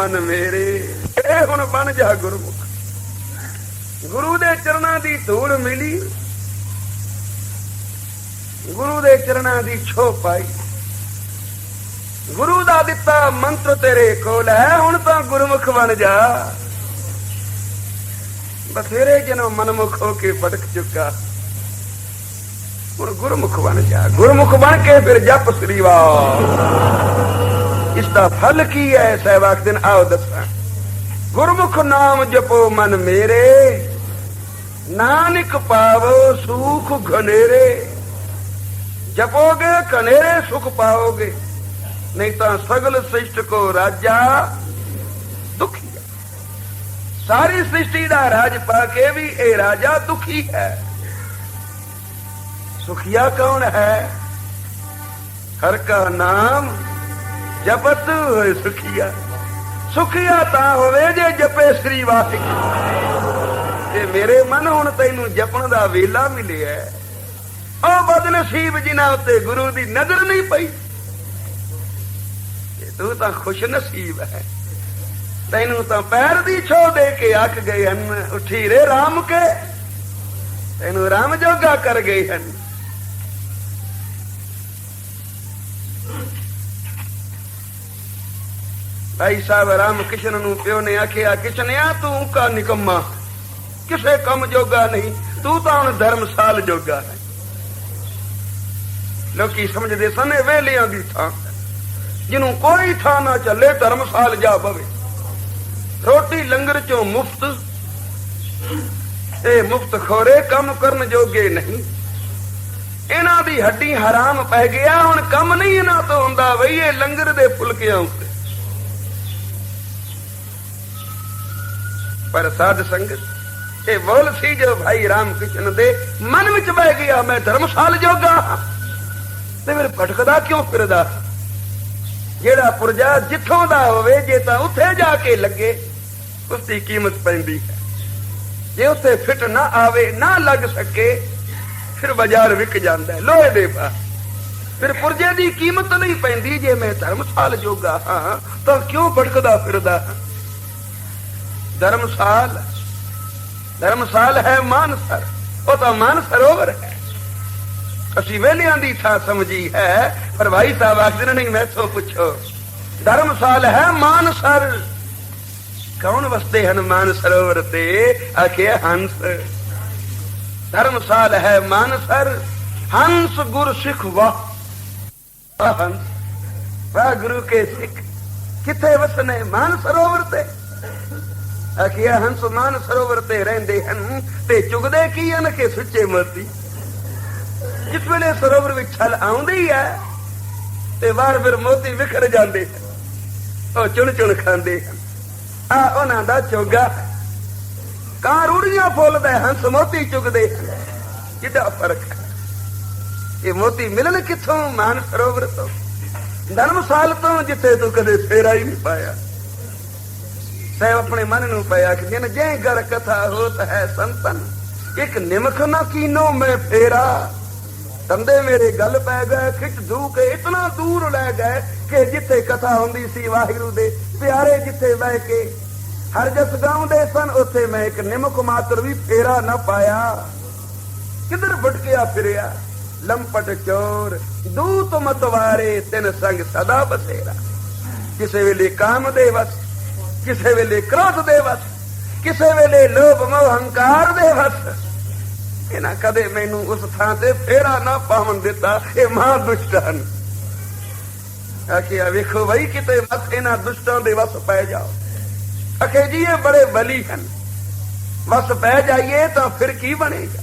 ਮਨ ਮੇਰੇ। ਇਹ ਹੁਣ ਬਣ ਜਾ ਗੁਰਮੁਖ। ਗੁਰੂ ਦੇ ਚਰਨਾਂ ਦੀ ਧੂੜ ਮਿਲੀ। ਗੁਰੂ ਦੇ ਚਰਨਾਂ ਦੀ ਛੋ ਪਾਈ। ਗੁਰੂ ਦਾ ਦਿੱਤਾ ਮੰਤਰ ਤੇਰੇ ਕੋਲ ਹੈ, ਹੁਣ ਤਾਂ ਗੁਰਮੁਖ ਬਣ ਜਾ। ਬਥੇਰੇ ਜਨਮ ਮਨਮੁਖ ਹੋ ਕੇ ਭਟਕ ਚੁੱਕਾ। ਹੁਣ ਗੁਰਮੁਖ ਬਣ ਜਾ। ਗੁਰਮੁਖ ਬਣ ਕੇ ਫਿਰ ਜਪ ਸ੍ਰੀ ਵਾਹ ਇਸ ਦਾ ਫਲ ਕੀ ਹੈ? ਸਹਿਬਾਕ ਦਿਨ ਆਓ ਦੱਸਾਂ। ਗੁਰਮੁਖ ਨਾਮ ਜਪੋ ਮਨ ਮੇਰੇ, ਨਾਨਕ ਪਾਵੋ ਸੁਖ ਘਨੇਰੇ। ਜਪੋਗੇ ਘਨੇਰੇ, ਸੁਖ ਪਾਓਗੇ, ਨਹੀਂ ਤਾਂ ਸਗਲ ਸ੍ਰਿਸ਼ਟ ਕੋ ਰਾਜਾ ਦੁਖੀਆ ਸਾਰੀ ਸ੍ਰਿਸ਼ਟੀ ਦਾ ਰਾਜ ਪਾ ਕੇ ਵੀ ਇਹ ਰਾਜਾ ਦੁਖੀ ਹੈ। ਸੁਖੀਆ ਕੌਣ ਹੈ? ਹਰ ਕਾ ਨਾਮ ਜਪਤ ਹੋਏ ਸੁਖੀਆ। ਸੁਖੀਆ ਤਾਂ ਹੋਵੇ ਜੇ ਜਪੇ ਸ੍ਰੀ ਵਾਹਿਗੁਰੂ। ਤੇ ਮੇਰੇ ਮਨ ਹੁਣ ਤੈਨੂੰ ਜਪਣ ਦਾ ਵੇਲਾ ਮਿਲਿਆ। ਉਹ ਬਦਨਸੀਬ ਜਿਨ੍ਹਾਂ ਉੱਤੇ ਗੁਰੂ ਦੀ ਨਜ਼ਰ ਨਹੀਂ ਪਈ। ਤੂੰ ਤਾਂ ਖੁਸ਼ ਨਸੀਬ ਹੈ। ਤੈਨੂੰ ਤਾਂ ਪੈਰ ਦੀ ਛੋ ਦੇ ਕੇ ਅੱਕ ਗਏ ਹਨ। ਉਠੀ ਰੇ ਰਾਮ ਕੇ। ਤੈਨੂੰ ਰਾਮ ਜੋਗਾ ਕਰ ਗਏ ਹਨ। ਭਾਈ ਸਾਹਿਬ ਰਾਮ ਕਿਸ਼ਨ ਨੂੰ ਪਿਓ ਨੇ ਆਖਿਆ ਕਿਸ਼ਨਿਆ ਤੂੰ ਕਾ ਨਿਕੰਮਾ? ਕਿਸੇ ਕੰਮ ਜੋਗਾ ਨਹੀਂ, ਤੂੰ ਤਾਂ ਹੁਣ ਧਰਮਸਾਲ ਜੋਗਾ ਹੈ। ਲੋਕੀ ਸਮਝਦੇ ਸਨ ਇਹ ਵੇਲਿਆਂ ਦੀ ਥਾਂ, ਜਿਹਨੂੰ ਕੋਈ ਥਾਂ ਨਾ ਚੱਲੇ ਧਰਮਸਾਲ ਜਾ ਪਵੇ। ਰੋਟੀ ਲੰਗਰ ਚੋਂ ਮੁਫਤ, ਇਹ ਮੁਫਤ ਖੋਰੇ ਕੰਮ ਕਰਨ ਜੋਗੇ ਨਹੀਂ। ਇਹਨਾਂ ਦੀ ਹੱਡੀ ਹਰਾਮ ਪੈ ਗਿਆ, ਹੁਣ ਕੰਮ ਨਹੀਂ ਇਹਨਾਂ ਤੋਂ ਹੁੰਦਾ, ਬਈ ਇਹ ਲੰਗਰ ਦੇ ਫੁਲਕਿਆਂ ਉੱਤੇ। ਪਰ ਸਾਧ ਸੰਗਤ, ਇਹ ਬੋਲ ਸੀ ਜੋ ਭਾਈ ਰਾਮ ਕ੍ਰਿਸ਼ਨ ਦੇ ਮਨ ਵਿੱਚ ਬਹਿ ਗਿਆ, ਮੈਂ ਧਰਮਸਾਲ ਜੋਗਾ ਤੇ ਫਿਰ ਭਟਕਦਾ ਕਿਉਂ ਫਿਰਦਾ? ਜਿਹੜਾ ਪੁਰਜਾ ਜਿੱਥੋਂ ਦਾ ਹੋਵੇ, ਜੇ ਤਾਂ ਉੱਥੇ ਜਾ ਕੇ ਲੱਗੇ ਉਸ ਦੀ ਕੀਮਤ ਪੈਂਦੀ ਹੈ। ਜੇ ਉੱਥੇ ਫਿੱਟ ਨਾ ਆਵੇ, ਨਾ ਲੱਗ ਸਕੇ, ਫਿਰ ਬਾਜ਼ਾਰ ਵਿਕ ਜਾਂਦਾ ਹੈ, ਲੋਹੇ ਦੇ ਪਾ ਫਿਰ ਪੁਰਜੇ ਦੀ ਕੀਮਤ ਨਹੀਂ ਪੈਂਦੀ, ਜੇ ਮੈਂ ਧਰਮਸਾਲ ਜੋਗਾ ਹਾਂ, ਤਾਂ ਕਿਉਂ ਭਟਕਦਾ ਫਿਰਦਾ? ਹਾਂ ਧਰਮਸਾਲ ਧਰਮਸਾਲ ਹੈ ਮਾਨਸਰ ਉਹ ਤਾਂ ਮਾਨ ਸਰੋਵਰ ਹੈ ਅਸੀਂ ਵੇਲਿਆਂ ਦੀ ਥਾਂ ਸਮਝੀ ਹੈ ਪਰ ਭਾਈ ਸਾਹਿਬ ਆਖਦੇ ਨਹੀਂ ਮੈਥੋਂ ਪੁੱਛੋ ਧਰਮਸਾਲ ਹੈ ਮਾਨਸਰ ਕੌਣ ਵਸਦੇ ਹਨ ਮਾਨ ਤੇ ਆਖਿਆ ਹੰਸ ਧਰਮਸਾਲ ਹੈ ਮਾਨਸਰ ਹੰਸ ਗੁਰ ਸਿੱਖ ਵਾਹ ਆਹ ਹੰਸ ਵਾਹ ਗੁਰੂ ਕੇ ਸਿੱਖ ਕਿੱਥੇ ਵਸਨੇ ਮਾਨ ਸਰੋਵਰ ਤੇ ਆਖਿਆ ਹੰਸ ਮਾਨ ਸਰੋਵਰ ਤੇ ਰਹਿੰਦੇ ਹਨ ਤੇ ਚੁਗਦੇ ਕੀ ਹਨ ਕਿ ਸੁੱਚੇ ਮੋਤੀ ਜਿਸ ਵੇਲੇ ਸਰੋਵਰ ਵਿੱਚ ਛਲ ਆਉਂਦੀ ਹੈ ਤੇ ਵਾਰ ਫਿਰ ਮੋਤੀ ਵਿਖਰ ਜਾਂਦੇ ਉਹ ਚੁਣ ਚੁਣ ਖਾਂਦੇ ਆ ਉਹਨਾਂ ਦਾ ਚੋਗਾ। ਕਾਂ ਰੂੜੀਆਂ ਫੁੱਲਦਾ ਹੰਸ ਮੋਤੀ ਚੁਗਦੇ ਕਿੱਡਾ ਫ਼ਰਕ ਹੈ। ਇਹ ਮੋਤੀ ਮਿਲਣ ਕਿੱਥੋਂ? ਮਾਨ ਸਰੋਵਰ ਤੋਂ। ਧਰਮਸਾਲ ਤੋਂ, ਜਿੱਥੇ ਤੂੰ ਕਦੇ ਫੇਰਾ ਹੀ ਨਹੀਂ ਪਾਇਆ। ਸਹਿਬ ਆਪਣੇ ਮਨ ਨੂੰ ਪਿਆ ਕਿ ਜਿਨ ਜੈ ਗਰ ਕਥਾ ਹੋਤ ਹੈ ਸੰਤਨ, ਇੱਕ ਨਿਮਖ ਨਾ ਕੀਨੋ ਮੈਂ ਫੇਰਾ। ਤੰਦੇ ਮੇਰੇ ਗੱਲ ਪੈ ਗਏ, ਖਿੱਚ ਦੂ ਕੇ ਇਤਨਾ ਦੂਰ ਲੈ ਗਏ ਕਿ ਜਿੱਥੇ ਕਥਾ ਹੁੰਦੀ ਸੀ ਵਾਹਿਗੁਰੂ ਦੇ ਪਿਆਰੇ ਜਿੱਥੇ ਬਹਿ ਕੇ। ਹਰ ਜਸ ਗਾਉਂਦੇ ਸਨ, ਉੱਥੇ ਮੈਂ ਇੱਕ ਨਿਮਕ ਮਾਤਰ ਵੀ ਫੇਰਾ ਨਾ ਪਾਇਆ। ਕਿਧਰ ਭਟਕਿਆ ਫਿਰਿਆ? ਲੰਪਟ ਚੋਰ, ਦੂਤ ਮਤਵਾਰੇ, ਤਿੰਨ ਸੰਗ ਸਦਾ ਬਸੇਰਾ ਕਿਸੇ ਵੇਲੇ ਕਾਮ ਦੇ ਵਸ ਕਿਸੇ ਵੇਲੇ ਕ੍ਰੋਧ ਦੇ ਵਸ, ਕਿਸੇ ਵੇਲੇ ਲੋਭ ਮੋਹ ਹੰਕਾਰ ਦੇ ਵਸ। ਇਹਨਾਂ ਕਦੇ ਮੈਨੂੰ ਉਸ ਥਾਂ ਤੇ ਫੇਰਾ ਨਾ ਪਾਵਨ ਦਿੱਤਾ, ਇਹ ਮਹਾ ਦੁਸ਼ਟਨ ਆਖਿਆ, ਵੇਖੋ ਬਈ, ਕਿਤੇ ਮਤ ਇਹਨਾਂ ਦੁਸ਼ਟਾਂ ਦੇ ਵਸ ਪੈ ਜਾਓ। ਅਖੇ ਜੀ, ਇਹ ਬੜੇ ਬਲੀ ਹਨ। ਵਸ ਪੈ ਜਾਈਏ ਤਾਂ ਫਿਰ ਕੀ ਬਣੇਗਾ?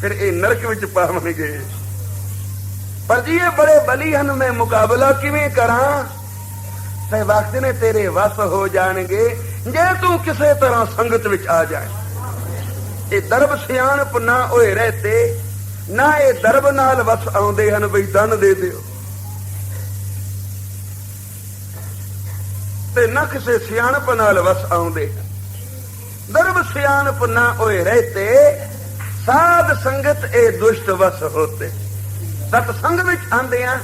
ਫਿਰ ਇਹ ਨਰਕ ਵਿੱਚ ਪਾਵਣਗੇ। ਪਰ ਜੀ, ਇਹ ਬੜੇ ਬਲੀ ਹਨ, ਮੈਂ ਮੁਕਾਬਲਾ ਕਿਵੇਂ ਕਰਾਂ? ਤੇ ਵਕਤ ਨੇ ਤੇਰੇ ਵਸ ਹੋ ਜਾਣਗੇ, ਜੇ ਤੂੰ ਕਿਸੇ ਤਰ੍ਹਾਂ ਸੰਗਤ ਵਿੱਚ ਆ ਜਾਏ। ਇਹ ਦਰਬ ਸਿਆਣਪ ਨਾ ਹੋਏ ਰਹਤੇ, ਨਾ ਇਹ ਦਰਬ ਨਾਲ ਵਸ ਆਉਂਦੇ ਹਨ, ਬਈ ਦਨ ਦੇ ਦਿਓ। ਤੇ ਨਾ ਕਿਸੇ ਸਿਆਣਪ ਨਾਲ ਵਸ ਆਉਂਦੇ ਹਨ। ਦਰਬ ਸਿਆਣਪ ਨਾ ਹੋਏ ਰਹਤੇ, ਸਾਧ ਸੰਗਤ ਇਹ ਦੁਸ਼ਟ ਵਸ ਹੋਤੇ। ਸਤ ਸੰਗ ਵਿੱਚ ਆਂਦੇ ਆ,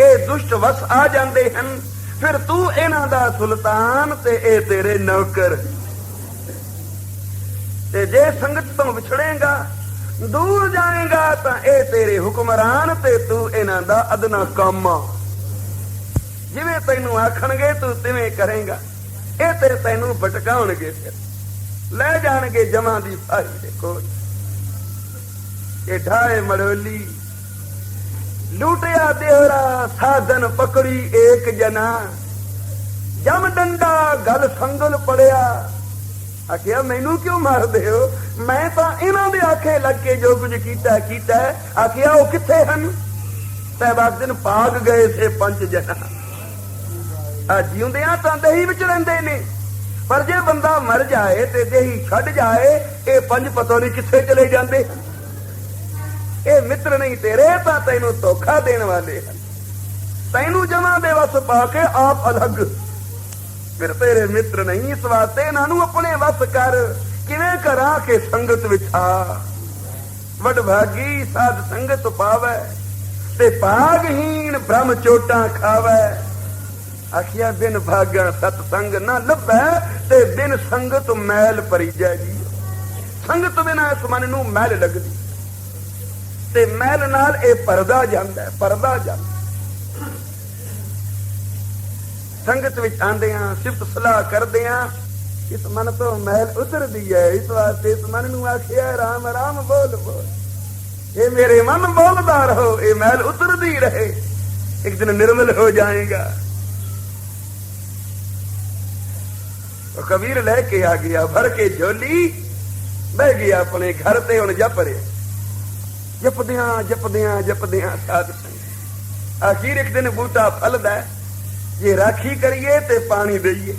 ਇਹ ਦੁਸ਼ਟ ਵਸ ਆ ਜਾਂਦੇ ਹਨ। ਫਿਰ ਤੂੰ ਇਹਨਾਂ ਦਾ ਸੁਲਤਾਨ ਤੇ ਇਹ ਤੇਰੇ ਨੌਕਰ। ਤੇ ਜੇ ਸੰਗਤ ਤੋਂ ਵਿਛੜੇਗਾ, ਦੂਰ ਜਾਏਗਾ, ਤਾਂ ਇਹ ਤੇਰੇ ਹੁਕਮਰਾਨ ਤੇ ਤੂੰ ਇਹਨਾਂ ਦਾ ਅਦਨਾ ਕਾਮਾ ਜਿਵੇਂ ਤੈਨੂੰ ਆਖਣਗੇ, ਤੂੰ ਤਿਵੇਂ ਕਰੇਗਾ। ਇਹ ਤੇ ਤੈਨੂੰ ਭਟਕਾਉਣਗੇ ਫਿਰ। ਲੈ ਜਾਣਗੇ ਜਮਾਂ ਦੀ ਫਾਹੀ ਦੇ ਕੋਲ। ਇਹ ਢਾਏ ਮੜੋਲੀ ਲੂਟਿਆ ਦੇਹਰਾ ਸਾਧਨ ਪਕੜੀ ਏਕ ਜਨਾ। ਜਮ ਡੰਡਾ ਗਲ ਸੰਗਲ ਪੜਿਆ। ਆਖਿਆ ਮੈਨੂੰ ਕਿਉਂ ਮਾਰਦੇ ਹੋ? ਮੈਂ ਤਾਂ ਇਹਨਾਂ ਦੇ ਆਖੇ ਲੱਗ ਕੇ ਜੋ ਕੁਝ ਕੀਤਾ ਕੀਤਾ। ਆਖਿਆ ਉਹ ਕਿੱਥੇ ਹਨ? ਸਹਿਬਾਗ ਦਿਨ ਪਾਗ ਗਏ ਸੇ ਪੰਜ ਜਨਾ। ਆ ਜਿਉਂਦਿਆਂ ਤਾਂ ਦਹੀ ਵਿੱਚ ਰਹਿੰਦੇ ਨੇ। ਪਰ ਜੇ ਬੰਦਾ ਮਰ ਜਾਏ ਤੇ ਦੇਹੀ ਛੱਡ ਜਾਏ, ਇਹ ਪੰਜ ਪਤੋ ਨਹੀਂ ਕਿੱਥੇ ਚਲੇ ਜਾਂਦੇ। ਇਹ ਮਿੱਤਰ ਨਹੀਂ ਤੇਰੇ, ਤਾਂ ਤੈਨੂੰ ਧੋਖਾ ਦੇਣ ਵਾਲੇ ਹਨ। ਤੈਨੂੰ ਜਮਾ ਦੇ ਵਸ ਪਾ ਕੇ ਆਪ ਅਲੱਗ। ਫਿਰ ਤੇਰੇ ਮਿੱਤਰ ਨਹੀਂ ਇਸ ਵਾਸਤੇ, ਇਹਨਾਂ ਨੂੰ ਆਪਣੇ ਵਸ ਕਰ। ਕਿਵੇਂ ਕਰਾਂ ਕਿ ਸੰਗਤ ਵਿੱਚ ਆ? ਵਡ ਭਾਗੀ ਸਾਧ ਸੰਗਤ ਪਾਵੇ ਤੇ ਭਾਗਹੀਣ ਬ੍ਰਹਮ ਚੋਟਾਂ ਖਾਵੇ। ਆਖਿਆ, ਬਿਨ ਭਾਗਾ ਸਤ ਸੰਗ ਨਾ ਲੱਭੈ ਤੇ ਬਿਨ ਸੰਗਤ ਮੈਲ ਭਰੀ ਜਾਏਗੀ ਸੰਗਤ ਬਿਨਾ ਇਸ ਮਨ ਨੂੰ ਮੈਲ ਲੱਗਦੀ। ਤੇ ਮੈਲ ਨਾਲ ਇਹ ਪਰਦਾ ਜਾਂਦਾ ਹੈ, ਪਰਦਾ ਜਾਂਦਾ ਸੰਗਤ ਵਿੱਚ ਆਂਦੇ ਆ ਸਿਫਤ ਸਲਾਹ ਕਰਦੇ ਆ ਇਸ ਮਨ ਤੋਂ ਮਹਿਲ ਉਤਰਦੀ ਹੈ ਇਸ ਵਾਸਤੇ ਇਸ ਮਨ ਨੂੰ ਆਖਿਆ ਰਾਮ ਰਾਮ ਬੋਲ ਬੋਲ। ਇਹ ਮੇਰੇ ਮਨ ਬੋਲਦਾ ਰਹੋ ਇਹ ਮਹਿਲ ਉਤਰਦੀ ਰਹੇ। ਇੱਕ ਦਿਨ ਨਿਰਮਲ ਹੋ ਜਾਏਗਾ। ਉਹ ਕਬੀਰ ਲੈ ਕੇ ਆ ਗਿਆ ਭਰ ਕੇ ਝੋਲੀ ਬਹਿ ਗਿਆ ਆਪਣੇ ਘਰ ਤੇ ਹੁਣ ਜਪ ਰਿਹਾ। ਜਪਦਿਆਂ ਜਪਦਿਆਂ ਜਪਦਿਆਂ ਸਾਧ ਸੰਗ ਆਖੀਰ ਇੱਕ ਦਿਨ ਬੂਟਾ ਫਲਦਾ ਜੇ ਰਾਖੀ ਕਰੀਏ ਤੇ ਪਾਣੀ ਦੇਈਏ।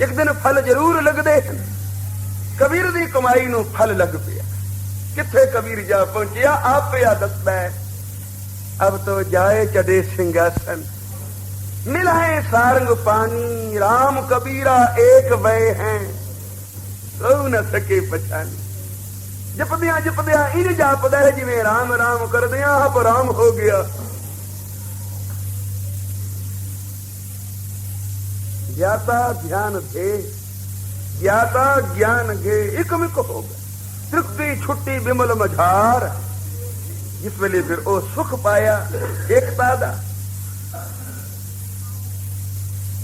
ਇੱਕ ਦਿਨ ਫਲ ਜ਼ਰੂਰ ਲੱਗਦੇ ਹਨ। ਕਬੀਰ ਦੀ ਕਮਾਈ ਨੂੰ ਫਲ ਲੱਗ ਪਿਆ। ਕਿੱਥੇ ਕਬੀਰ ਜਾ ਪਹੁੰਚਿਆ, ਆਪ ਪਿਆ ਦੱਸਦਾ ਅਬ ਤੋ ਜਾਏ ਚੜੇ ਸਿੰਘਾਸਨ। ਮਿਲਾਏ ਸਾਰੰਗ ਪਾਣੀ RAM ਕਬੀਰਾ ਏਕ ਵੇ ਹੈ। ਸੋ ਨ ਸਕੇ ਪਛਾਣੀ। ਜਪਦਿਆਂ ਜਪਦਿਆਂ ਇਹ ਜਾਪਦਾ ਹੈ ਜਿਵੇਂ ਰਾਮ ਰਾਮ ਕਰਦਿਆਂ ਆਪ ਰਾਮ ਹੋ ਗਿਆ। ਗਿਆਤਾ ਧਿਆਨ ਦੇ, ਗਿਆਤਾ ਗਿਆਨ ਗੇ ਇਕਮਿਕ ਹੋ ਗਿਆ। ਤ੍ਰਿਕਤੀ ਛੁੱਟੀ ਬਿਮਲ ਮਝਾਰ, ਜਿਸ ਵੇਲੇ ਫਿਰ ਉਹ ਸੁਖ ਪਾਇਆ, ਏਕਤਾ ਦਾ।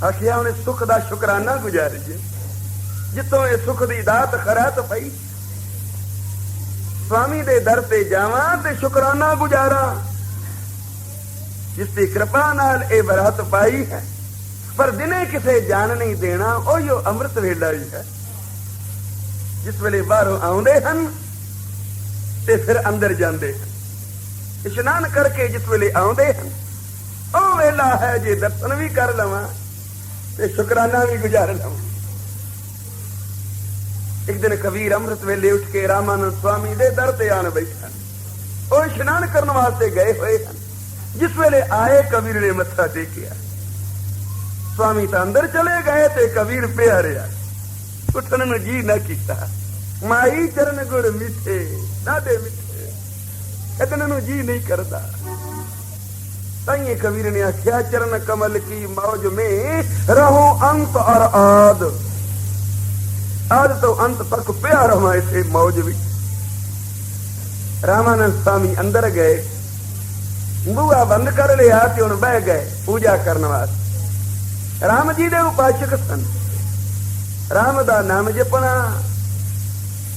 ਆਖਿਆ, ਉਹਨੇ ਸੁਖ ਦਾ ਸ਼ੁਕਰਾਨਾ ਗੁਜ਼ਾਰੀਏ ਜਿੱਤੋਂ ਇਹ ਸੁਖ ਦੀ ਦਾਤ ਖਰਾਤ ਪਈ ਸਵਾਮੀ ਦੇ ਦਰ ਤੇ ਜਾਵਾਂ ਤੇ ਸ਼ੁਕਰਾਨਾ ਗੁਜ਼ਾਰਾਂ। ਜਿਸ ਦੀ ਕਿਰਪਾ ਨਾਲ ਇਹ ਬਰਾਤ ਪਾਈ ਹੈ। ਪਰ ਦਿਨੇ ਕਿਸੇ ਜਾਣ ਨਹੀਂ ਦੇਣਾ, ਉਹ ਜੋ ਅੰਮ੍ਰਿਤ ਵੇਲਾ ਹੀ ਹੈ। ਜਿਸ ਵੇਲੇ ਬਾਹਰੋਂ ਆਉਂਦੇ ਹਨ ਤੇ ਫਿਰ ਅੰਦਰ ਜਾਂਦੇ ਹਨ। ਇਸ਼ਨਾਨ ਕਰਕੇ ਜਿਸ ਵੇਲੇ ਆਉਂਦੇ ਹਨ, ਉਹ ਵੇਲਾ ਹੈ ਜੇ ਦਰਸ਼ਨ ਵੀ ਕਰ ਲਵਾਂ ਤੇ ਸ਼ੁਕਰਾਨਾ ਵੀ ਗੁਜ਼ਾਰ ਲਵਾਂ। ਇੱਕ ਦਿਨ ਕਬੀਰ ਅੰਮ੍ਰਿਤ ਵੇਲੇ ਉੱਠ ਕੇ ਰਾਮਾਨੰਦ ਸਵਾਮੀ ਦੇ ਦਰ ਤੇ ਆਣ ਬੈਠਾ। ਉਹ ਇਸ਼ਨਾਨ ਕਰਨ ਵਾਸਤੇ ਗਏ ਹੋਏ ਹਨ। ਜਿਸ ਵੇਲੇ ਆਏ, ਕਬੀਰ ਨੇ ਮੱਥਾ ਟੇਕਿਆ। ਸਵਾਮੀ ਤਾਂ ਅੰਦਰ ਚਲੇ ਗਏ ਤੇ ਕਬੀਰ ਪਿਆ ਰਿਹਾ ਉੱਠਣ ਨੂੰ ਜੀ ਨਾ ਕੀਤਾ। ਮਾਈ ਚਰਨ ਗੁੜ ਮਿੱਠੇ, ਨਾਦੇ ਮਿੱਠੇ। ਕਦਨ ਨੂੰ ਜੀ ਨਹੀਂ ਕਰਦਾ। ਤਾਈਏ ਕਬੀਰ ਨੇ ਆਖਿਆ, ਚਰਨ ਕਮਲ ਕੀ ਮੌਜ ਮੇ, ਰਹੋ ਅੰਤ ਔਰ ਆਦ। ਆਦ ਤੋਂ ਅੰਤ ਤੱਕ ਪਿਆ ਰਹਾਂ ਇਸੇ ਮੌਜ ਵਿੱਚ ਰਾਮਾਨੰਦ ਸਵਾਮੀ ਅੰਦਰ ਗਏ ਬੂਆ ਬੰਦ ਕਰ ਲਿਆ ਤੇ ਹੁਣ ਬਹਿ ਗਏ ਪੂਜਾ ਕਰਨ ਵਾਸਤੇ ਰਾਮ ਜੀ ਦੇ ਉਪਾਸ਼ਕ ਸਨ ਰਾਮ ਦਾ ਨਾਮ ਜਪਣਾ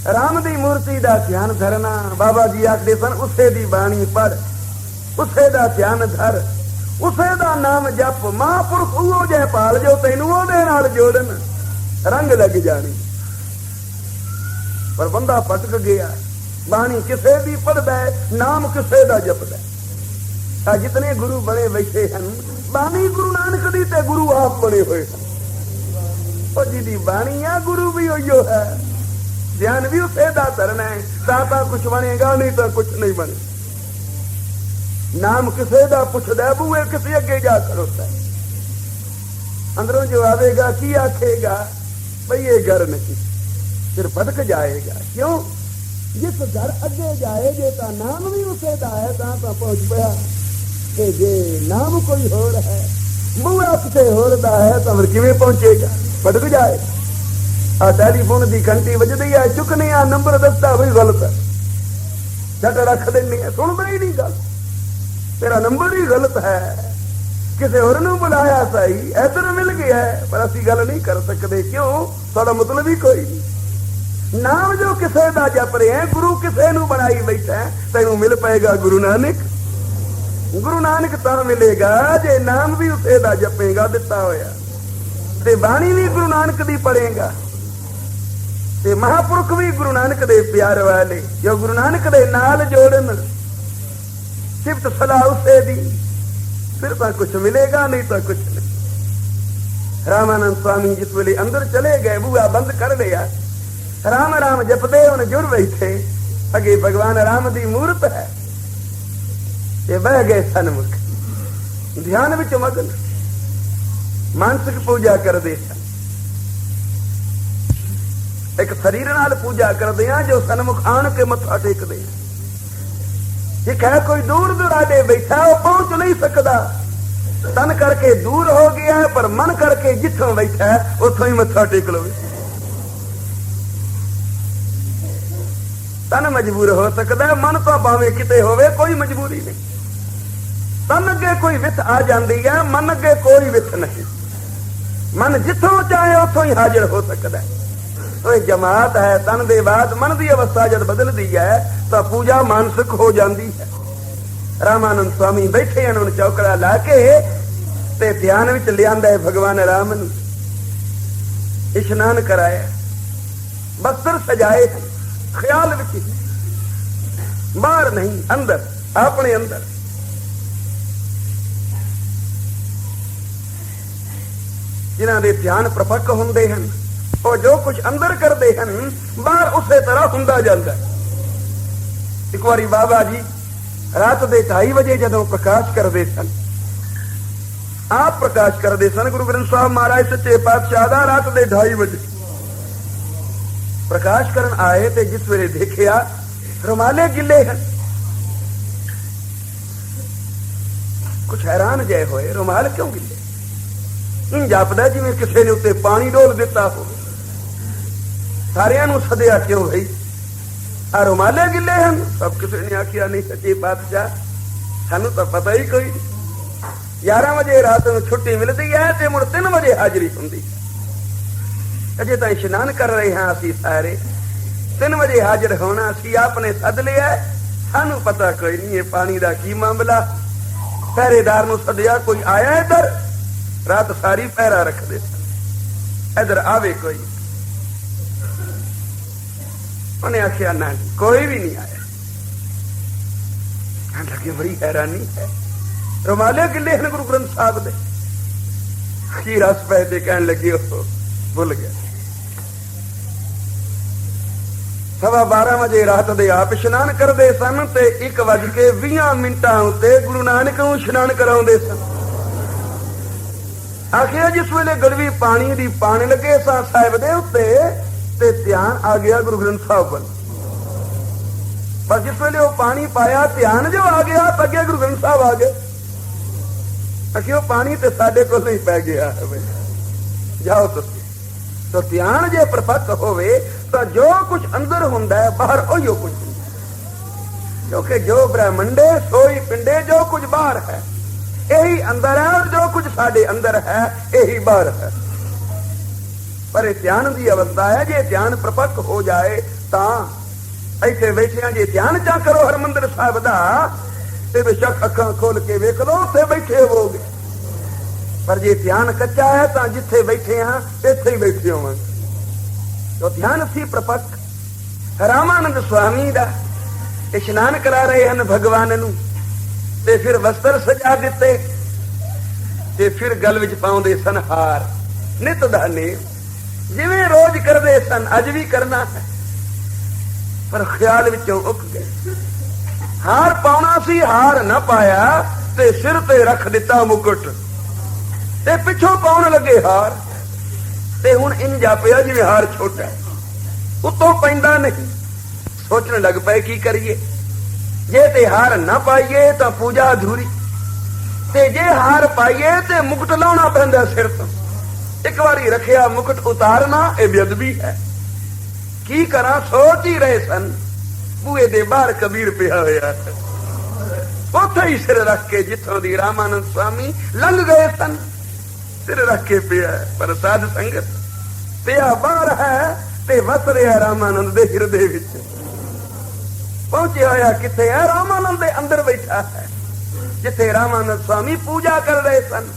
ਰਾਮ ਦੀ ਮੂਰਤੀ ਦਾ ਧਿਆਨ ਧਰਨਾ ਬਾਬਾ ਜੀ ਆਖਦੇ ਸਨ ਉਸੇ ਦੀ ਬਾਣੀ ਪੜ ਉਸੇ ਦਾ ਧਿਆਨ ਧਰ ਉਸੇ ਦਾ ਨਾਮ ਜਪ ਮਹਾਂਪੁਰਖ ਉਹ ਜੇ ਪਾਲ ਜੋ ਤੈਨੂੰ ਉਹਦੇ ਨਾਲ ਜੋੜਨ ਰੰਗ ਲੱਗ ਜਾਣੀ ਪਰ ਬੰਦਾ ਭਟਕ ਗਿਆ। ਬਾਣੀ ਕਿਸੇ ਦੀ ਪੜਦਾ ਨਾਮ ਕਿਸੇ ਦਾ ਜਪਦਾ ਆ ਜਿਤਨੇ ਗੁਰੂ ਬਣੇ ਬੈਠੇ ਹਨ, ਬਾਣੀ ਗੁਰੂ ਨਾਨਕ ਦੀ ਤੇ ਗੁਰੂ ਆਪ ਬਣੇ ਹੋਏ ਹਨ। ਉਹ ਜਿਹਦੀ ਬਾਣੀ ਆ, ਗੁਰੂ ਵੀ ਉਹੀਓ ਹੈ। ਧਿਆਨ ਵੀ ਉਸੇ ਦਾ ਧਰਨਾ ਹੈ, ਤਾਂ ਤਾਂ ਕੁਝ ਬਣੇਗਾ, ਨਹੀਂ ਤਾਂ ਕੁਝ ਨਹੀਂ ਬਣੇ ਨਾਮ ਕਿਸੇ ਦਾ ਪੁੱਛਦਾ ਬੂਏ ਕਿਸੇ ਅੱਗੇ ਜਾ ਖੜੋਤਾ ਅੰਦਰੋਂ ਜੋ ਕੀ ਆਖੇਗਾ? ਭਈ ਇਹ ਘਰ ਨਹੀਂ ਫਿਰ ਭਟਕ ਜਾਏਗਾ। ਕਿਉਂ? ਜਿਸ ਘਰ ਅੱਗੇ ਜਾਏ ਜੇ ਤਾਂ ਨਾਮ ਵੀ ਉਸੇ ਦਾ ਹੈ, ਤਾਂ ਤਾਂ ਪਹੁੰਚ ਪਿਆ। ਤੇ ਜੇ ਨਾਮ ਕੋਈ ਹੋਰ ਹੈ ਬੂਆ ਹੋਰ ਦਾ ਹੈ, ਤਾਂ ਫਿਰ ਕਿਵੇਂ ਪਹੁੰਚੇਗਾ? ਭਟਕ ਜਾਏ। ਆ ਟੈਲੀਫੋਨ ਦੀ ਘੰਟੀ ਵੱਜਦੀ ਹੈ ਚੁੱਕਨੇ ਆ, ਨੰਬਰ ਦੱਸਦਾ ਵੀ ਗਲਤ ਹੈ। ਛੱਡ ਰੱਖ ਦਿੰਨੀ ਹੈ ਸੁਣਦਾ ਹੀ ਨਹੀਂ ਗੱਲ। ਤੇਰਾ ਨੰਬਰ ਹੀ ਗਲਤ ਹੈ। ਕਿਸੇ ਹੋਰ ਨੂੰ ਬੁਲਾਇਆ ਸਹੀ, ਇਧਰ ਮਿਲ ਗਿਆ ਪਰ ਅਸੀਂ ਗੱਲ ਨਹੀਂ ਕਰ ਸਕਦੇ। ਕਿਉਂ? ਸਾਡਾ ਮਤਲਬ ਹੀ ਕੋਈ ਨਹੀਂ। ਨਾਮ ਜੋ ਕਿਸੇ ਦਾ ਜਪ ਰਿਹਾ ਗੁਰੂ ਕਿਸੇ ਨੂੰ ਬਣਾਈ ਬੈਠਾ ਹੈ, ਤੈਨੂੰ ਮਿਲ ਪਏਗਾ ਗੁਰੂ ਨਾਨਕ। ਗੁਰੂ ਨਾਨਕ ਤਾਂ ਮਿਲੇਗਾ ਜੇ ਨਾਮ ਵੀ ਉਸੇ ਦਾ ਜਪੇਗਾ ਦਿੱਤਾ ਹੋਇਆ। ਤੇ ਬਾਣੀ ਵੀ ਗੁਰੂ ਨਾਨਕ ਦੀ ਪੜੇਗਾ ਤੇ ਮਹਾਪੁਰਖ ਵੀ ਗੁਰੂ ਨਾਨਕ ਦੇ ਪਿਆਰ ਵਾਲੇ ਜੋ ਗੁਰੂ ਨਾਨਕ ਦੇ ਨਾਲ ਜੋੜਨ। ਸਿਫਤ ਸਲਾਹ ਉਸੇ ਦੀ। ਫਿਰ ਤਾਂ ਕੁਝ ਮਿਲੇਗਾ ਨਹੀਂ ਤਾਂ ਕੁਝ ਨਹੀਂ। ਰਾਮਾਨੰਦ ਸਵਾਮੀ ਜਿਸ ਵੇਲੇ ਅੰਦਰ ਚਲੇ ਗਏ ਬੂਆ ਬੰਦ ਕਰ ਲਿਆ। ਰਾਮ ਰਾਮ ਜਪਦੇ ਹੁਣ ਜੁੜ ਬੈਠੇ। ਅਗੇ ਭਗਵਾਨ ਰਾਮ ਦੀ ਮੂਰਤ ਹੈ। ਤੇ ਬਹਿ ਗਏ ਸਨਮੁਖ। ਧਿਆਨ ਵਿੱਚ ਮਗਨ। ਮਾਨਸਿਕ ਪੂਜਾ ਕਰਦੇ ਸਨ। ਇੱਕ ਸਰੀਰ ਨਾਲ ਪੂਜਾ ਕਰਦੇ ਆ ਜੋ ਸਨਮੁਖ ਆਣ ਕੇ ਮੱਥਾ ਟੇਕਦੇ ਆ। ਕਹੇ ਕੋਈ ਦੂਰ ਦੁਰਾਡੇ ਬੈਠਾ, ਉਹ ਪਹੁੰਚ ਨਹੀਂ ਸਕਦਾ। ਤਨ ਕਰਕੇ ਦੂਰ ਹੋ ਗਿਆ, ਪਰ ਮਨ ਕਰਕੇ ਜਿੱਥੋਂ ਬੈਠਾ, ਉੱਥੋਂ ਹੀ ਮੱਥਾ ਟੇਕ ਲਵੇ। ਤਨ ਮਜਬੂਰ ਹੋ ਸਕਦਾ ਮਨ ਤਾਂ ਭਾਵੇਂ ਕਿਤੇ ਹੋਵੇ ਕੋਈ ਮਜਬੂਰੀ ਨਹੀਂ। ਤਨ ਅੱਗੇ ਕੋਈ ਵਿਥ ਆ ਜਾਂਦੀ ਹੈ ਮਨ ਅੱਗੇ ਕੋਈ ਵਿਥ ਨਹੀਂ। ਮਨ ਜਿੱਥੋਂ ਚਾਹੇ ਉੱਥੋਂ ਹੀ ਹਾਜ਼ਰ ਹੋ ਸਕਦਾ ਹੈ। ਉਹ ਜਮਾਤ ਹੈ ਤਨ ਦੇ ਬਾਅਦ ਮਨ ਦੀ ਅਵਸਥਾ ਜਦ ਬਦਲਦੀ ਹੈ ਤਾਂ ਪੂਜਾ ਮਾਨਸਿਕ ਹੋ ਜਾਂਦੀ ਹੈ। ਰਾਮਾਨੰਦ ਸਵਾਮੀ ਬੈਠੇ ਹਨ ਉਹਨ ਚੌਕੜਾ ਲਾ ਕੇ ਤੇ ਧਿਆਨ ਵਿੱਚ ਲਿਆਂਦਾ ਹੈ ਭਗਵਾਨ ਰਾਮ ਨੂੰ। ਇਸ਼ਨਾਨ ਕਰਾਇਆ। ਬਸਤਰ ਸਜਾਏ ਹਨ, ਖਿਆਲ ਵਿੱਚ ਬਾਹਰ ਨਹੀਂ, ਅੰਦਰ, ਆਪਣੇ ਅੰਦਰ। ਜਿਨ੍ਹਾਂ ਦੇ ਧਿਆਨ ਪ੍ਰਪੱਕ ਹੁੰਦੇ ਹਨ, ਉਹ ਜੋ ਕੁਝ ਅੰਦਰ ਕਰਦੇ ਹਨ, ਬਾਹਰ ਉਸੇ ਤਰ੍ਹਾਂ ਹੁੰਦਾ ਜਾਂਦਾ ਇੱਕ ਵਾਰੀ ਬਾਬਾ ਜੀ ਰਾਤ ਦੇ 2:30 ਵਜੇ ਜਦੋਂ ਪ੍ਰਕਾਸ਼ ਕਰਦੇ ਸਨ, ਆਪ ਪ੍ਰਕਾਸ਼ ਕਰਦੇ ਸਨ, ਗੁਰੂ ਗ੍ਰੰਥ ਸਾਹਿਬ ਮਹਾਰਾਜ ਸੱਚੇ ਪਾਤਸ਼ਾਹ ਦਾ ਰਾਤ ਦੇ 2:30 ਵਜੇ। ਪ੍ਰਕਾਸ਼ ਕਰਨ ਆਏ ਤੇ ਜਿਸ ਵੇਲੇ ਦੇਖਿਆ, ਰੁਮਾਲੇ ਗਿੱਲੇ ਹਨ। ਕੁਝ ਹੈਰਾਨ ਜੈ ਹੋਏ, ਰੁਮਾਲ ਕਿਉਂ ਗਿੱਲੇ? ਇੰਜ ਜਾਪਦਾ ਜਿਵੇਂ ਕਿਸੇ ਨੇ ਉੱਤੇ ਪਾਣੀ ਡੋਲ ਦਿੱਤਾ ਹੋਵੇ। ਸਾਰਿਆਂ ਨੂੰ ਸਦਿਆ ਕਿਉਂ ਭਈ? ਆ ਰੁਮਾਲੇ ਗਿੱਲੇ ਹਨ, ਸਭ ਕਿਸੇ ਨੇ ਆਖਿਆ, ਨਹੀਂ, ਸੱਚੇ ਬਾਦਸ਼ਾਹ ਸਾਨੂੰ ਤਾਂ ਪਤਾ ਹੀ ਕੋਈ ਨਹੀਂ। 11 ਵਜੇ ਰਾਤ ਨੂੰ ਛੁੱਟੀ ਮਿਲਦੀ ਹੈ ਤੇ ਮੁੜ 3 ਵਜੇ ਹਾਜ਼ਰੀ ਹੁੰਦੀ ਹੈ। ਅਜੇ ਤਾਂ ਇਸ਼ਨਾਨ ਕਰ ਰਹੇ ਹਾਂ ਅਸੀਂ ਸਾਰੇ। 3 ਵਜੇ ਹਾਜ਼ਰ ਹੋਣਾ ਅਸੀਂ ਆਪਨੇ ਸੱਦ ਲਿਆ। ਸਾਨੂੰ ਪਤਾ ਕੋਈ ਨਹੀਂ ਇਹ ਪਾਣੀ ਦਾ ਕੀ ਮਾਮਲਾ। ਪਹਿਰੇਦਾਰ ਨੂੰ ਸੱਦਿਆ, ਕੋਈ ਆਇਆ ਇੱਧਰ? ਰਾਤ ਸਾਰੀ ਪਹਿਰਾ ਰੱਖਦੇ ਸਨ। ਇੱਧਰ ਆਵੇ ਕੋਈ। ਉਹਨੇ ਆਖਿਆ, ਨਾ ਕੋਈ ਵੀ ਨਹੀਂ ਆਇਆ। ਕਹਿਣ ਲੱਗੇ, ਬੜੀ ਹੈਰਾਨੀ ਹੈ। ਰੁਮਾਲੇ ਕਿੱਲੇ ਹਨ ਗੁਰੂ ਗ੍ਰੰਥ ਸਾਹਿਬ ਦੇ। ਕੀ ਰਸ ਪੈ ਤੇ ਕਹਿਣ ਲੱਗੇ, ਉਹ ਭੁੱਲ ਗਿਆ। ਸਵਾ 12 ਵਜੇ ਰਾਤ ਦੇ ਆਪ ਇਸ਼ਨਾਨ ਕਰਦੇ ਸਨ ਤੇ 1 ਵਜ 20 ਮਿੰਟਾਂ ਉੱਤੇ ਗੁਰੂ ਨਾਨਕ ਨੂੰ ਇਸ਼ਨਾਨ ਕਰਾਉਂਦੇ ਸਨ। ਆਖਿਆ, ਜਿਸ ਵੇਲੇ ਗੜਵੀ ਪਾਣੀ ਦੀ ਪਾਣ ਲੱਗੇ ਸਾਂ ਸਾਹਿਬ ਦੇ ਉੱਤੇ ਤੇ ਧਿਆਨ ਆ ਗਿਆ ਗੁਰੂ ਗ੍ਰੰਥ ਸਾਹਿਬ ਵੱਲ। ਪਰ ਜਿਸ ਵੇਲੇ ਉਹ ਪਾਣੀ ਪਾਇਆ, ਧਿਆਨ ਜੋ ਆ ਗਿਆ, ਤਾਂ ਅੱਗੇ ਗੁਰੂ ਗ੍ਰੰਥ ਸਾਹਿਬ ਆ ਗਏ। ਆਖਿਓ ਪਾਣੀ ਤੇ ਸਾਡੇ ਕੋਲ ਨਹੀਂ ਪੈ ਗਿਆ। ਹੈ ਜਾਓ ਤੁਸੀਂ। ਤਾਂ ਧਿਆਨ ਜੇ ਪਰਫੈਕਟ ਹੋਵੇ ਤਾਂ ਜੋ ਕੁਝ ਅੰਦਰ ਹੁੰਦਾ ਹੈ, ਬਾਹਰ ਉਹੀ ਕੁਝ ਕਿਉਂਕਿ ਜੋ ਬ੍ਰਹਮੰਡੇ ਸੋਈ ਪਿੰਡੇ, ਜੋ ਕੁਝ ਬਾਹਰ ਹੈ। ਇਹੀ ਅੰਦਰ ਹੈ ਔਰ ਜੋ ਕੁਝ ਸਾਡੇ ਅੰਦਰ ਹੈ, ਇਹੀ ਬਾਹਰ ਹੈ। ਪਰ ਇਹ ਧਿਆਨ ਦੀ ਅਵਸਥਾ ਹੈ, ਜੇ ਧਿਆਨ ਪ੍ਰਪੱਕ ਹੋ ਜਾਏ, ਤਾਂ ਇੱਥੇ ਬੈਠਿਆਂ ਜੇ ਧਿਆਨ ਚਾ ਕਰੋ ਹਰਮੰਦਰ ਸਾਹਿਬ ਦਾ, ਤੇ ਬੇਸ਼ੱਕ ਅੱਖਾਂ ਖੋਲ ਕੇ ਵੇਖ ਲਓ, ਉੱਥੇ ਬੈਠੇ ਹੋਵੋਗੇ। ਪਰ ਜੇ ਧਿਆਨ ਕੱਚਾ ਹੈ, ਤਾਂ ਜਿੱਥੇ ਬੈਠੇ ਹਾਂ, ਇੱਥੇ ਹੀ ਬੈਠੇ ਹੋਵਾਂਗੇ। ਜੋ ਧਿਆਨ ਸੀ ਪ੍ਰਪੱਕ ਰਾਮਾਨੰਦ ਸੁਆਮੀ ਦਾ, ਇਸ਼ਨਾਨ ਕਰਾ ਰਹੇ ਹਨ ਭਗਵਾਨ ਨੂੰ। ਤੇ ਫਿਰ ਵਸਤਰ ਸਜਾ ਦਿੱਤੇ। ਤੇ ਫਿਰ ਗਲ ਵਿੱਚ ਪਾਉਂਦੇ ਸਨ ਹਾਰ। ਨਿਤ ਦਾ ਨੇਮ। ਜਿਵੇਂ ਰੋਜ਼ ਕਰਦੇ ਸਨ, ਅੱਜ ਵੀ ਕਰਨਾ ਹੈ। ਪਰ ਖਿਆਲ ਵਿੱਚੋਂ ਉੱਕ ਗਏ। ਹਾਰ ਪਾਉਣਾ ਸੀ, ਹਾਰ ਨਾ ਪਾਇਆ, ਤੇ ਸਿਰ ਤੇ ਰੱਖ ਦਿੱਤਾ ਮੁਕਟ। ਤੇ ਪਿੱਛੋਂ ਪਾਉਣ ਲੱਗੇ ਹਾਰ। ਤੇ ਹੁਣ ਇੰਜ ਜਾਪਿਆ ਜਿਵੇਂ ਹਾਰ ਛੋਟਾ ਹੈ। ਉਤੋਂ ਪੈਂਦਾ ਨਹੀਂ। ਸੋਚਣ ਲੱਗ ਪਏ, ਕੀ ਕਰੀਏ? ਜੇ ਤੇ ਹਾਰ ਨਾ ਪਾਈਏ ਤਾਂ ਪੂਜਾ ਅਧੂਰੀ। ਤੇ ਜੇ ਹਾਰ ਪਾਈਏ ਤੇ ਮੁਕਟ ਲਾਉਣਾ ਪੈਂਦਾ ਸਿਰ ਤੋਂ। ਇੱਕ ਵਾਰੀ ਰੱਖਿਆ ਮੁਕਟ ਉਤਾਰਨਾ, ਇਹ ਬੇਅਦਬੀ ਹੈ। ਕੀ ਕਰਾਂ? ਸੋਚ ਹੀ ਰਹੇ ਸਨ। ਬੂਏ ਦੇ ਬਾਹਰ ਕਬੀਰ ਪਿਆ ਹੋਇਆ ਹੈ। ਉੱਥੇ ਹੀ ਸਿਰ ਰੱਖ ਕੇ ਜਿੱਥੋਂ ਦੀ ਰਾਮਾਨੰਦ ਸਵਾਮੀ ਲੰਘ ਗਏ ਸਨ। ਸਿਰ ਰੱਖ ਪਿਆ ਪਰ ਸਾਧ ਸੰਗਤ। ਪਿਆ ਬਾਹਰ ਹੈ ਤੇ ਵਸ ਰਿਹਾ ਰਾਮਾਨੰਦ ਦੇ ਹਿਰਦੇ ਵਿੱਚ। ਪਹੁੰਚਿਆ ਹੋਇਆ ਕਿੱਥੇ ਹੈ? ਰਾਮਾਨੰਦ ਦੇ ਅੰਦਰ ਬੈਠਾ ਹੈ। ਜਿੱਥੇ ਰਾਮਾਨੰਦ ਸਵਾਮੀ ਪੂਜਾ ਕਰ ਰਹੇ ਸਨ।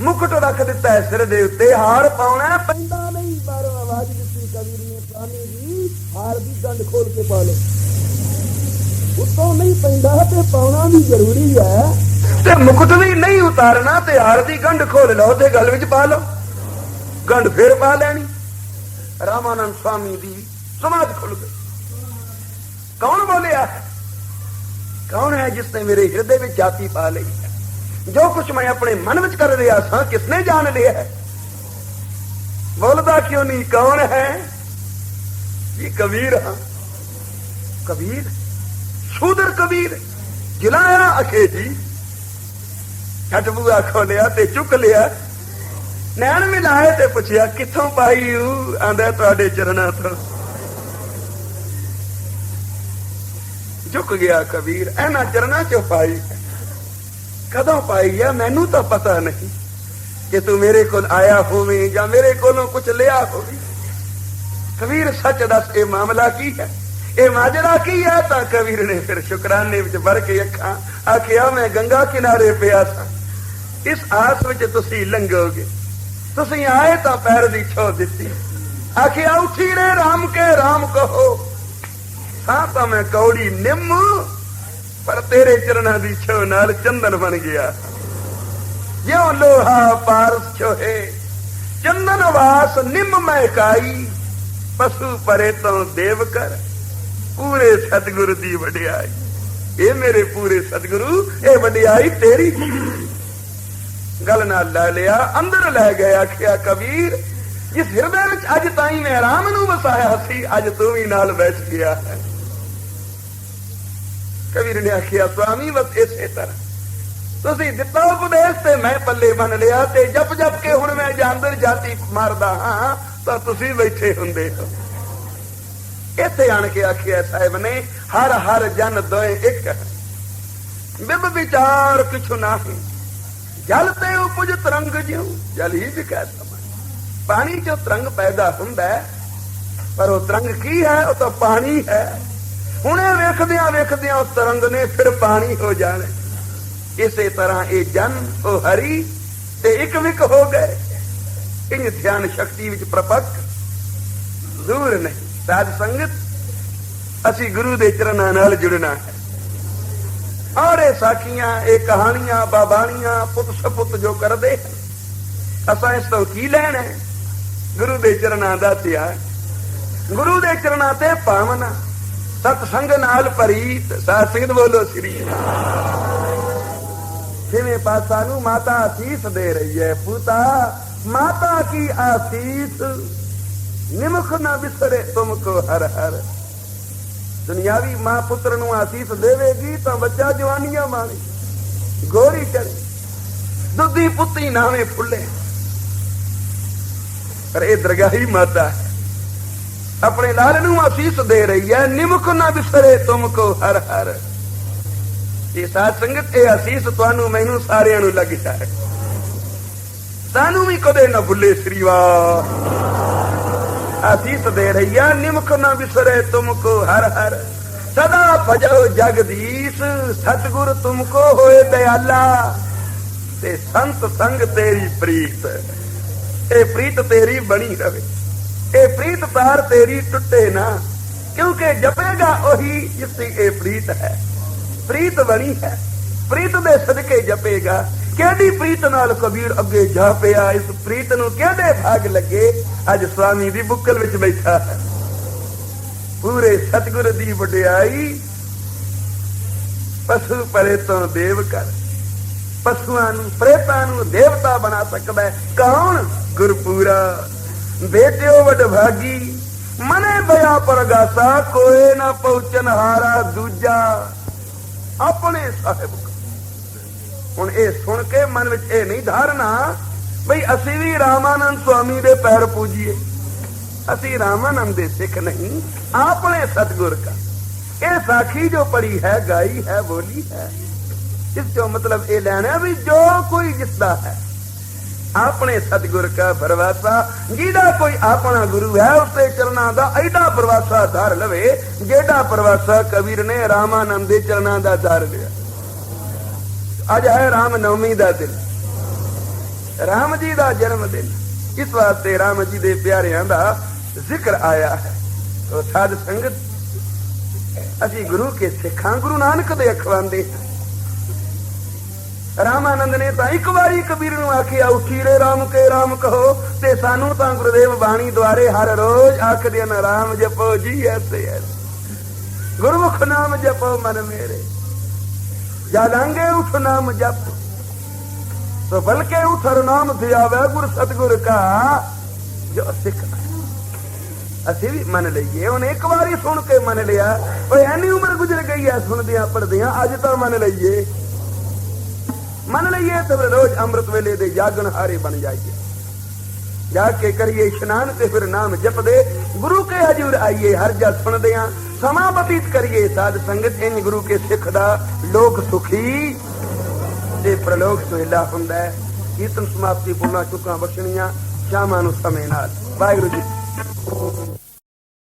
ਮੁਕਟ ਰੱਖ ਦਿੱਤਾ ਹੈ ਸਿਰ ਦੇ ਉੱਤੇ, ਹਾਰ ਪਾਉਣਾ ਪੈਂਦਾ ਨਹੀਂ। ਬਾਹਰੋਂ ਆਵਾਜ਼ ਦਿੱਤੀ ਕਬੀਰ ਨੇ, ਸਵਾਮੀ ਜੀ, ਹਾਰ ਦੀ ਗੰਢ ਖੋਲ ਕੇ ਪਾ ਲਓ। ਉਤੋਂ ਨਹੀਂ ਪੈਂਦਾ ਤੇ ਪਾਉਣਾ ਵੀ ਜ਼ਰੂਰੀ ਹੈ। ਤੇ ਮੁਕਤ ਵੀ ਨਹੀਂ ਉਤਾਰਨਾ ਤੇ ਹਾਰ ਦੀ ਗੰਢ ਖੋਲ ਲਓ ਤੇ ਗਲ ਵਿੱਚ ਪਾ ਲਓ। ਗੰਢ ਫੇਰ ਪਾ ਲੈਣੀ। ਰਾਮਾਨੰਦ ਸਵਾਮੀ ਦੀ ਸਮਾਧ ਖੁੱਲ ਗਈ। ਕੌਣ ਬੋਲਿਆ? ਕੌਣ ਹੈ ਜਿਸ ਨੇ ਮੇਰੇ ਹਿਰਦੇ ਵਿੱਚ ਜਾਤੀ ਪਾ ਲਈ ਹੈ? ਜੋ ਕੁਝ ਮੈਂ ਆਪਣੇ ਮਨ ਵਿੱਚ ਕਰ ਰਿਹਾ ਸਾਂ, ਕਿਸਨੇ ਜਾਣ ਲਿਆ ਹੈ? ਬੋਲਦਾ ਕਿਉਂ ਨਹੀਂ? ਕੌਣ ਹੈ? ਇਹ ਕਬੀਰ ਹਾਂ। ਕਬੀਰ? ਸ਼ੂਦਰ ਕਬੀਰ ਜਿਲਾਇਆ ਅਖੇ ਜੀ। ਛੱਟ ਬੂਆ ਖੋਲਿਆ ਤੇ ਚੁੱਕ ਲਿਆ। ਨੈਣ ਮਿਲਾਏ ਤੇ ਪੁੱਛਿਆ, ਕਿੱਥੋਂ ਪਾਈ ਹੂੰ ਆਂਦਾ, ਤੁਹਾਡੇ ਚਰਨਾਂ ਤੋਂ। ਝੁਕ ਗਿਆ ਕਬੀਰ, ਇਹਨਾਂ ਚਰਨਾਂ ਚੋਂ ਪਾਈ। ਕਦੋਂ ਪਾਈ ਆ? ਮੈਨੂੰ ਤਾਂ ਪਤਾ ਨਹੀਂ ਕਿ ਤੂੰ ਮੇਰੇ ਕੋਲ ਆਇਆ ਹੋਵੇਂ ਜਾਂ ਮੇਰੇ ਕੋਲੋਂ ਕੁਝ ਲਿਆ ਹੋਵੇ। ਕਬੀਰ, ਸੱਚ ਦੱਸ, ਇਹ ਮਾਮਲਾ ਕੀ ਹੈ? ਇਹ ਮਾਜਰਾ ਕੀ ਹੈ? ਤਾਂ ਕਬੀਰ ਨੇ ਫਿਰ ਸ਼ੁਕਰਾਨੇ ਵਿੱਚ ਵਰ ਕੇ ਅੱਖਾਂ ਆਖਿਆ, ਮੈਂ ਗੰਗਾ ਕਿਨਾਰੇ ਪਿਆ ਸਾਂ। ਇਸ ਆਸ ਵਿੱਚ ਤੁਸੀਂ ਲੰਘੋਗੇ। ਤੁਸੀਂ ਆਏ ਤਾਂ ਪੈਰ ਦੀ ਛੋ ਦਿੱਤੀ। ਆਖਿਆ, ਉੱਠੀ ਰੇ ਰਾਮ ਕੇ ਰਾਮ ਕਹੋ। ਸਾਂ ਤਾਂ ਮੈਂ ਕੌੜੀ ਨਿੰਮ, ਪਰ ਤੇਰੇ ਚਰਨਾਂ ਦੀ ਛੋ ਨਾਲ ਚੰਦਨ ਬਣ ਗਿਆ। ਜਿਉ ਲੋਹਾ ਪਾਰਸ ਛੋਹੇ, ਚੰਦਨ ਵਾਸ ਨਿੰਮ ਮੈਂ ਕਾਈ। ਪਸ਼ੂ ਪਰੇ ਤੋਂ ਦੇਵ ਕਰ। ਪੂਰੇ ਸਤਿਗੁਰੂ ਦੀ ਵਡਿਆਈ। ਇਹ ਮੇਰੇ ਪੂਰੇ ਸਤਿਗੁਰੂ, ਇਹ ਵਡਿਆਈ ਤੇਰੀ। ਗੱਲ ਨਾਲ ਲੈ ਲਿਆ, ਅੰਦਰ ਲੈ ਗਿਆ ਆਖਿਆ, ਕਬੀਰ, ਜਿਸ ਹਿਰਦੇ ਵਿੱਚ ਅੱਜ ਤਾਈ ਮੈਂ ਰਾਮ ਨੂੰ ਵਸਾਇਆ ਸੀ, ਅੱਜ ਤੂੰ ਵੀ ਨਾਲ ਬੈਠ ਗਿਆ ਹੈ। ਕਬੀਰ ਨੇ ਆਖਿਆ ਸੁਆਮੀ ਬਸ ਇਸੇ ਤਰ੍ਹਾਂ। ਤੁਸੀਂ ਦਿੱਤਾ ਉਪਦੇਸ਼ ਤੇ ਮੈਂ ਪੱਲੇ ਬੰਨ ਲਿਆ ਤੇ ਜਪ ਜਪ ਕੇ ਹੁਣ ਮੈਂ ਜਾਂਦਰ ਜਾਤੀ ਮਾਰਦਾ ਹਾਂ, ਤਾਂ ਤੁਸੀਂ ਬੈਠੇ ਹੁੰਦੇ ਹੋ। ਇੱਥੇ ਆਣ ਕੇ ਆਖਿਆ ਸਾਹਿਬ ਨੇ ਹਰ ਹਰ ਜਨ ਦੋਏ ਇੱਕ। ਬਿਬ ਵਿਚਾਰ ਕਿਛੁ ਨਾਹੀ। ਜਲ ਤੇ ਉਪਜ ਤਰੰਗ ਜਿਉ, ਜਲ ਹੀ ਵਿਕੈ ਸਮਾਂ ਪਾਣੀ ਚੋਂ ਤਰੰਗ ਪੈਦਾ ਹੁੰਦਾ ਪਰ ਉਹ ਤਰੰਗ ਕੀ ਹੈ? ਉਹ ਤਾਂ ਪਾਣੀ ਹੈ। ਹੁਣੇ ਵੇਖਦਿਆਂ ਵੇਖਦਿਆਂ ਉਹ ਤਰੰਗ ਨੇ ਫਿਰ ਪਾਣੀ ਹੋ ਜਾਣਾ। ਇਸੇ ਤਰ੍ਹਾਂ ਇਹ ਜਨ, ਉਹ ਹਰੀ ਤੇ ਇੱਕ ਵਿਕ ਹੋ ਗਏ। ਇਨ ਧਿਆਨ ਸ਼ਕਤੀ ਵਿੱਚ ਪ੍ਰਪਕ, ਦੂਰ ਨਹੀਂ। ਸਾਧ ਸੰਗਤ, ਅਸੀਂ ਗੁਰੂ ਦੇ ਚਰਨਾਂ ਨਾਲ ਜੁੜਨਾ ਹੈ। ਆੜੇ ਸਾਖੀਆਂ, ਇਹ ਕਹਾਣੀਆਂ, ਬਾਬਾਣੀਆਂ, ਪੁੱਤ ਸਪੁੱਤ ਜੋ ਕਰਦੇ ਅਸਾਂ ਇਸ ਤੋਂ ਕੀ ਲੈਣਾ ਗੁਰੂ ਦੇ ਚਰਨਾਂ ਦਾ ਧਿਆਨ ਗੁਰੂ ਦੇ ਚਰਨਾਂ ਤੇ ਪਾਵਨ ਸਤ ਸੰਗ ਨਾਲ ਪ੍ਰੀਤ ਸਾਧ ਸੰਗਤ ਬੋਲੋ, ਸ੍ਰੀ ਛੇਵੇਂ ਪਾਸਾ ਨੂੰ ਮਾਤਾ ਆਸੀਸ ਦੇ ਰਹੀ ਹੈ, ਪੁੱਤਾ, ਮਾਤਾ ਕੀ ਆਸੀਸ? ਨਿਮਖ ਨਾ ਵਿਸਰੇ ਤੁਮਕੋ ਹਰ ਹਰ। ਦੁਨਿਆਵੀ ਮਾਂ ਪੁੱਤਰ ਨੂੰ ਆਸੀਸ ਦੇਵੇਗੀ ਤਾਂ ਬੱਚਾ ਜਵਾਨੀਆਂ ਮਾਣੇ ਗੋਰੀ ਚੜੇ, ਦੁੱਧੀ ਪੁੱਤੀ ਨਾਵੇਂ ਫੁੱਲੇ। ਪਰ ਇਹ ਦਰਗਾਹੀ ਮਾਤਾ ਆਪਣੇ ਲਾਲ ਨੂੰ ਆਸੀਸ ਦੇ ਰਹੀ ਹੈ। ਨਿਮਖ ਨਾ ਵਿਸਰੇ ਤੁਮਕੋ ਹਰ ਹਰ। ਇਹ ਸਾਧ ਸੰਗਤ, ਇਹ ਆਸੀਸ ਤੁਹਾਨੂੰ, ਮੈਨੂੰ ਸਾਰਿਆਂ ਨੂੰ ਲੱਗ ਹੈ। ਸਾਨੂੰ ਵੀ ਕਦੇ ਨਾ ਭੁੱਲੇ ਸ੍ਰੀਵਾ ਅਸੀਸ ਦੇ ਰਹੀਆ, ਨਿਮਕ ਨਾ ਵਿਸਰੇ ਤੁਮਕੋ ਹਰ ਹਰ। ਸਦਾ ਭਜੋ ਜਗਦੀਸ਼, ਸਤਗੁਰ ਤੁਮਕੋ ਹੋਏ ਦਇਆਲਾ ਤੇ ਸੰਤ ਸੰਗ ਤੇਰੀ ਪ੍ਰੀਤ, ਇਹ ਪ੍ਰੀਤ ਤੇਰੀ ਬਣੀ ਰਵੇ। ਇਹ ਪ੍ਰੀਤ ਤਾਰ ਤੇਰੀ ਟੁੱਟੇ ਨਾ, ਕਿਉਂਕਿ ਜਪੇਗਾ ਉਹੀ ਜਿਸ ਦੀ ਇਹ ਪ੍ਰੀਤ ਹੈ। ਪ੍ਰੀਤ ਬਣੀ ਹੈ। ਪ੍ਰੀਤ ਦੇ ਸਦਕੇ ਜਪੇਗਾ ਕਿਹੜੀ ਪ੍ਰੀਤ ਨਾਲ ਕਬੀਰ ਅੱਗੇ ਜਾ ਪਿਆ? ਇਸ ਪ੍ਰੀਤ ਨੂੰ ਕਿਹੜੇ ਭਾਗ ਲੱਗੇ? ਅੱਜ ਸਵਾਮੀ ਦੀ ਬੁੱਕਲ ਵਿੱਚ ਬੈਠਾ ਹੈ। ਪੂਰੇ ਸਤਿਗੁਰ ਦੀ ਵਡਿਆਈ। ਪਸ਼ੂ ਪਰੇ ਤੋਂ ਦੇਵ ਕਰ ਪਸ਼ੂਆਂ ਨੂੰ, ਪ੍ਰੇਤਾਂ ਨੂੰ ਦੇਵਤਾ ਬਣਾ ਸਕਦਾ ਹੈ। ਕੌਣ? ਗੁਰਪੂਰਾ। ਬੇਟਿਓ ਵਡਭਾਗੀ, ਮਨੇ ਬਿਆ ਪਰਗਾਸਾ, ਕੋਏ ਨਾ ਪਹੁੰਚਨ ਹਾਰਾ ਦੂਜਾ। ਆਪਣੇ ਸਾਹਿਬ ਹੁਣ ਇਹ ਸੁਣ ਕੇ ਮਨ ਵਿੱਚ ਇਹ ਨਹੀਂ ਧਾਰਨਾ ਬਈ ਅਸੀਂ ਵੀ ਰਾਮਾਨੰਦ ਸੁਆਮੀ ਦੇ ਪੈਰ ਪੂਜੀਏ। ਅਸੀਂ ਰਾਮਾਨੰਦ ਦੇ ਸਿੱਖ ਨਹੀਂ, ਆਪਣੇ ਸਤਗੁਰ ਦਾ ਇਹ ਸਾਖੀ ਜੋ ਪੜੀ ਹੈ, ਗਾਈ ਹੈ, ਬੋਲੀ ਹੈ, ਇਸ ਤੋਂ ਮਤਲਬ ਇਹ ਲੈਣਾ ਵੀ ਜੋ ਕੋਈ ਜਿਸਦਾ ਹੈ। ਆਪਣੇ ਸਤਗੁਰ ਕਾ ਭਰਵਾਸਾ ਜਿਹਦਾ ਕੋਈ ਆਪਣਾ ਗੁਰੂ ਹੈ, ਉਸੇ ਚਰਨਾਂ ਦਾ ਐਡਾ ਪਰਵਾਸਾ ਧਾਰ ਲਵੇ, ਜਿਹੜਾ ਪਰਵਾਸਾ ਕਬੀਰ ਨੇ ਰਾਮਾਨੰਦ ਦੇ ਚਰਨਾਂ ਦਾ ਧਾਰ ਲਿਆ। ਅੱਜ ਹੈ ਰਾਮ ਨਵਮੀ ਦਾ ਦਿਨ। ਰਾਮ ਜੀ ਦਾ ਜਨਮ ਦਿਨ। ਇਸ ਵਾਸਤੇ ਰਾਮ ਜੀ ਦੇ ਪਿਆਰਿਆਂ ਦਾ ਜ਼ਿਕਰ ਆਇਆ ਹੈ। ਤੋ ਸਾਧ ਸੰਗਤ, ਅਸੀਂ ਗੁਰੂ ਕੇ ਸਿੱਖਾਂ ਗੁਰੂ ਨਾਨਕ ਦੇ ਅਖਵਾਂਦੇ ਰਾਮਾਨੰਦ ਨੇ ਤਾਂ ਇੱਕ ਵਾਰੀ ਕਬੀਰ ਨੂੰ ਆਖਿਆ, ਉੱਠੀ ਰੇ ਰਾਮ ਕੇ ਰਾਮ ਕਹੋ ਤੇ ਸਾਨੂੰ ਤਾਂ ਗੁਰਦੇਵ ਬਾਣੀ ਦੁਆਰੇ ਹਰ ਰੋਜ਼ ਆਖਦੇ ਨੇ ਰਾਮ ਜਪੋ ਜੀ ਐਸੇ ਐਸੇ। ਗੁਰਮੁਖ ਨਾਮ ਜਪੋ ਮਨ ਮੇਰੇ। ਜਾ ਲਾਂਗੇ ਉਠ ਨਾਮ ਜਪ। ਸੋ ਬਲਕੇ ਉਠਰ ਨਾਮ ਧਿਆਵੇ ਗੁਰ ਸਤਗੁਰ ਕਾ। ਜੋ ਸਿੱਖ ਅਸੀਂ ਵੀ ਮੰਨ ਲਈਏ ਉਹਨੇ ਇੱਕ ਵਾਰੀ ਸੁਣ ਕੇ ਮੰਨ ਲਿਆ। ਓਏ, ਐਨੀ ਉਮਰ ਗੁਜ਼ਰ ਗਈ ਐ ਸੁਣਦਿਆਂ ਪੜਦਿਆਂ ਅੱਜ ਤਾਂ ਮੰਨ ਲਈਏ। ਮੰਨ ਲਈਏ ਤੇ ਰੋਜ਼ ਅੰਮ੍ਰਿਤ ਵੇਲੇ ਦੇ ਜਾਗਣ ਹਾਰੇ ਬਣ ਜਾਈਏ। ਜਾ ਕੇ ਕਰੀਏ ਇਸ਼ਨਾਨ ਤੇ ਫਿਰ ਨਾਮ ਜਪਦੇ। ਗੁਰੂ ਕੇ ਹਜੂਰ ਆਈਏ, ਹਰ ਜਸ ਸੁਣਦੇ ਆ ਸਮਾਂ ਬਤੀਤ ਕਰੀਏ, ਸਾਧ ਸੰਗਤ ਇੰਜ ਗੁਰੂ ਕੇ ਸਿੱਖ ਦਾ ਲੋਕ ਸੁਖੀ। ਤੇ ਪ੍ਰਲੋਕ ਸੁਹਿਲਾ ਹੁੰਦਾ ਹੈ। ਕੀਰਤਨ ਸਮਾਪਤੀ ਪੁੰਨਾ ਚੁੱਕਾਂ ਬਖਸ਼ਣੀਆਂ, ਸ਼ਾਮਾਂ ਨੂੰ ਸਮੇਂ ਨਾਲ। ਵਾਹਿਗੁਰੂ ਜੀ